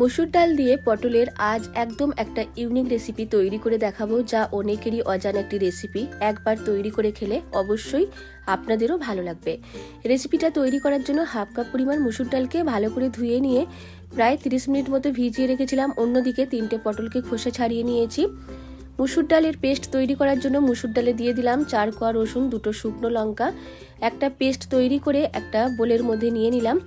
মসুর ডাল দিয়ে পটলের আজ একদম একটা ইউনিক রেসিপি তৈরি করে দেখাবো, যা অনেকেরই অজানা একটি রেসিপি একবার তৈরি করে খেলে অবশ্যই আপনাদেরও ভালো লাগবে। রেসিপিটা তৈরি করার জন্য হাফ কাপ পরিমাণ মুসুর ডালকে ভালো করে ধুয়ে নিয়ে প্রায় তিরিশ মিনিট মতো ভিজিয়ে রেখেছিলাম। অন্যদিকে তিনটে পটলকে খোসা ছাড়িয়ে নিয়েছি। মুসুর ডালের পেস্ট তৈরি করার জন্য মুসুর ডালে দিয়ে দিলাম চার কোয়া রসুন, দুটো শুকনো লঙ্কা। একটা পেস্ট তৈরি করে একটা বোলের মধ্যে নিয়ে নিলাম।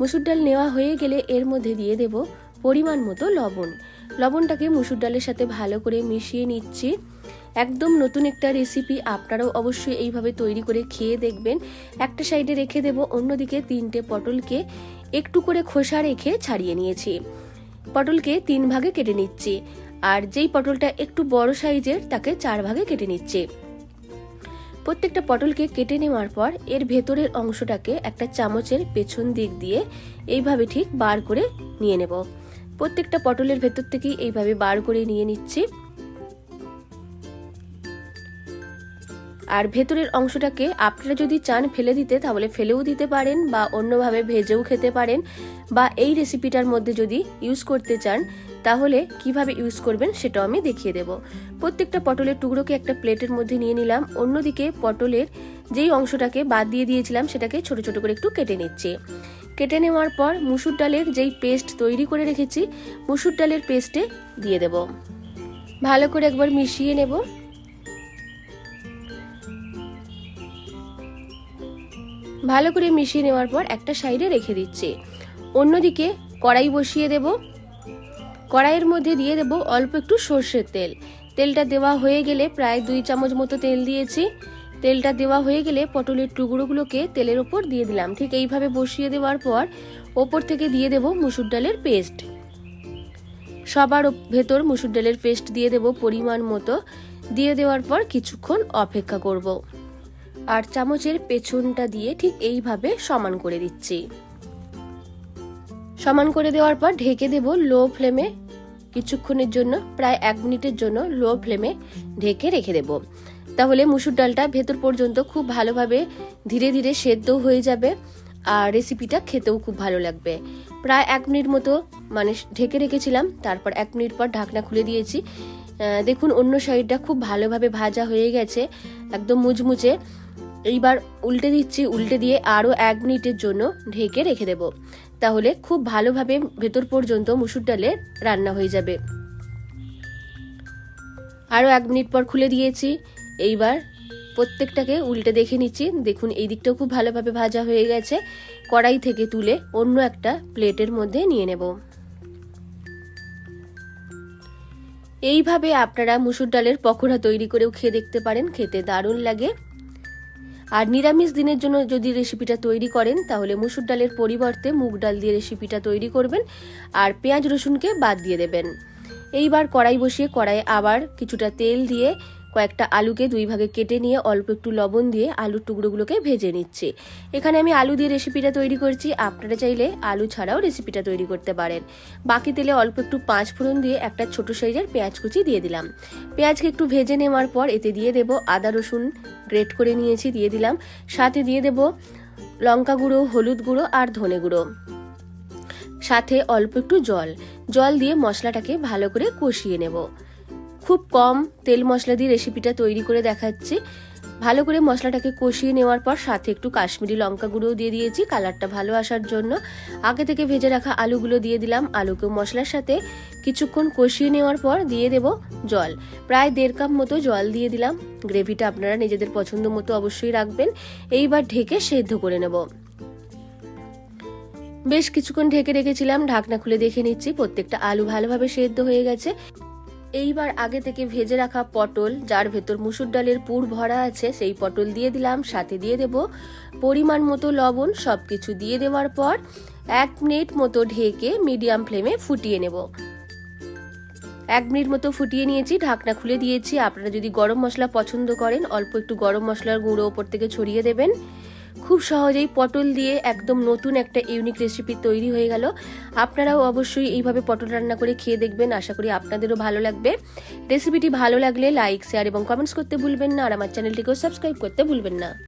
মুসুর ডাল নেওয়া হয়ে গেলে এর মধ্যে দিয়ে দেব পরিমাণ মতো লবণ। লবণটাকে মুসুর ডালের সাথে ভালো করে মিশিয়ে নিচ্ছি। একদম নতুন একটা রেসিপি আপনারাও অবশ্যই এইভাবে তৈরি করে খেয়ে দেখবেন। একটা সাইডে রেখে দেব, অন্যদিকে তিনটে পটলকে একটু করে খোসা রেখে ছাড়িয়ে নিয়েছি। পটলকে তিন ভাগে কেটে নিচ্ছি। আর যেই পটলটা একটু বড় সাইজের, তাকে চার ভাগে কেটে নিচ্ছি। প্রত্যেকটা পটলকে কেটে নেওয়ার পর এর ভেতরের অংশটাকে একটা চামচের পেছন দিক দিয়ে এইভাবে ঠিক বার করে নিয়ে নেব। প্রত্যেকটা পটলের ভেতর থেকেই এইভাবে বার করে নিয়ে নিচ্ছি। আর ভেতরের অংশটাকে আপনারা যদি চান ফেলে দিতে, তাহলে ফেলেও দিতে পারেন বা অন্যভাবে ভেজেও খেতে পারেন। বা এই রেসিপিটার মধ্যে যদি ইউজ করতে চান, তাহলে কীভাবে ইউজ করবেন সেটাও আমি দেখিয়ে দেব। প্রত্যেকটা পটলের টুকরোকে একটা প্লেটের মধ্যে নিয়ে নিলাম। অন্যদিকে পটলের যেই অংশটাকে বাদ দিয়ে দিয়েছিলাম, সেটাকে ছোট ছোট করে একটু কেটে নিচ্ছি। কেটে নেওয়ার পর মুসুর ডালের যেই পেস্ট তৈরি করে রেখেছি, মুসুর ডালের পেস্টে দিয়ে দেব। ভালো করে একবার মিশিয়ে নেব। ভালো করে মিশিয়ে নেওয়ার পর একটা সাইডে রেখে দিচ্ছি। অন্যদিকে কড়াই বসিয়ে দেব। কড়াইয়ের মধ্যে দিয়ে দেব অল্প একটু সর্ষের তেল। তেলটা দেওয়া হয়ে গেলে প্রায় দুই চামচ মতো তেল দিয়েছি। তেলটা দেওয়া হয়ে গেলে পটলের টুকরোগুলোকে তেলের ওপর দিয়ে দিলাম। ঠিক এইভাবে বসিয়ে দেওয়ার পর ওপর থেকে দিয়ে দেব মুসুর ডালের পেস্ট। সবার ভেতর মুসুর ডালের পেস্ট দিয়ে দেব পরিমাণ মতো। দিয়ে দেওয়ার পর কিছুক্ষণ অপেক্ষা করব। আর চামচের পেছনটা দিয়ে ঠিক এইভাবে সমান করে দিচ্ছি। সমান করে দেওয়ার পর ঢেকে দেব লো ফ্লেমে। কিছুক্ষণের জন্য, প্রায় এক মিনিটের জন্য লো ফ্লেমে ঢেকে রেখে দেব। তাহলে মুসুর ডালটা ভেতর পর্যন্ত খুব ভালোভাবে ধীরে ধীরে সেদ্ধ হয়ে যাবে আর রেসিপিটা খেতেও খুব ভালো লাগবে। প্রায় এক মিনিট মতো মানে ঢেকে রেখেছিলাম, তারপর এক মিনিট পর ঢাকনা খুলে দিয়েছি। দেখুন, অন্য সাইডটা খুব ভালোভাবে ভাজা হয়ে গেছে, একদম মুচমুচে এইবার উল্টে দিচ্ছি, উল্টে দিয়ে আরও এক মিনিটের জন্য ঢেকে রেখে দেব। তাহলে খুব ভালোভাবে ভেতর পর্যন্ত মুসুর ডালের রান্না হয়ে যাবে। আরও এক মিনিট পর খুলে দিয়েছি। এইবার প্রত্যেকটাকে উল্টে দেখে নিচ্ছি। দেখুন, এই দিকটাও খুব ভালোভাবে ভাজা হয়ে গেছে। কড়াই থেকে তুলে অন্য একটা প্লেটের মধ্যে নিয়ে নেব। এইভাবে আপনারা মুসুর ডালের পকোড়া তৈরি করেও খেয়ে দেখতে পারেন, খেতে দারুণ লাগে। আর নিরামিষ দিনের জন্য যদি রেসিপিটা তৈরি করেন, তাহলে মুসুর ডালের পরিবর্তে মুগ ডাল দিয়ে রেসিপিটা তৈরি করবেন আর পেঁয়াজ রসুনকে বাদ দিয়ে দেবেন। এইবার কড়াই বসিয়ে কড়াইয়ে আবার কিছুটা তেল দিয়ে কয়েকটা আলুকে দুই ভাগে কেটে নিয়ে অল্প একটু লবণ দিয়ে আলুর টুকরোগুলোকে ভেজে নিচ্ছি। এখানে আমি আলু দিয়ে রেসিপিটা তৈরি করছি। আপনারা চাইলে আলু ছাড়াও রেসিপিটা তৈরি করতে পারেন। বাকি তেলে অল্প একটু পাঁচ ফোড়ন দিয়ে একটা ছোট সাইজের পেঁয়াজ কুচি দিয়ে দিলাম। পেঁয়াজকে একটু ভেজে নেওয়ার পর এতে দিয়ে দেব আদা, রসুন গ্রেট করে নিয়েছি, দিয়ে দিলাম। সাথে দিয়ে দেব লঙ্কা গুঁড়ো, হলুদ গুঁড়ো আর ধনে গুঁড়ো। সাথে অল্প একটু জল। জল দিয়ে মশলাটাকে ভালো করে কষিয়ে নেব। খুব কম তেল মশলা দিয়ে রেসিপিটা তৈরি করে দেখাচ্ছি। ভালো করে মশলাটাকে কষিয়ে নেওয়ার পর সাথে একটু কাশ্মীরি লঙ্কা গুঁড়োও দিয়ে দিয়েছি, কালারটা ভালো আসার জন্য। আগে থেকে ভেজে রাখা আলুগুলো দিয়ে দিলাম আলুকে মশলার সাথে। কিছুক্ষণ কষিয়ে নেওয়ার পর দিয়ে দেব জল। প্রায় দেড় কাপ মতো জল দিয়ে দিলাম। গ্রেভিটা আপনারা নিজেদের পছন্দ মতো অবশ্যই রাখবেন। এইবার ঢেকে সেদ্ধ করে নেব। বেশ কিছুক্ষণ ঢেকে রেখেছিলাম, ঢাকনা খুলে দেখে নিচ্ছি, প্রত্যেকটা আলু ভালোভাবে সেদ্ধ হয়ে গেছে। এইবার আগে থেকে ভেজে রাখা পটল, যার ভেতর মুসুর ডালের পুর ভরা আছে, সেই পটল দিয়ে দিলাম, সাথে দিয়ে দেব পরিমাণ মতো লবণ সব কিছু দিয়ে দেওয়ার পর এক মিনিট মতো ঢেকে মিডিয়াম ফ্লেমে ফুটিয়ে নেব। এক মিনিট মতো ফুটিয়ে নিয়েছি, ঢাকনা খুলে দিয়েছি। আপনারা যদি গরম মশলা পছন্দ করেন, অল্প একটু গরম মশলার গুঁড়ো ওপর থেকে ছড়িয়ে দেবেন। খুব সহজেই পটল দিয়ে একদম নতুন একটা ইউনিক রেসিপি তৈরি হয়ে গেল। আপনারাও অবশ্যই এইভাবে পটল রান্না করে খেয়ে দেখবেন। আশা করি আপনাদেরও ভালো লাগবে। রেসিপিটি ভালো লাগলে লাইক শেয়ার এবং কমেন্টস করতে ভুলবেন না। আর আমার চ্যানেলটিকেও সাবস্ক্রাইব করতে ভুলবেন না।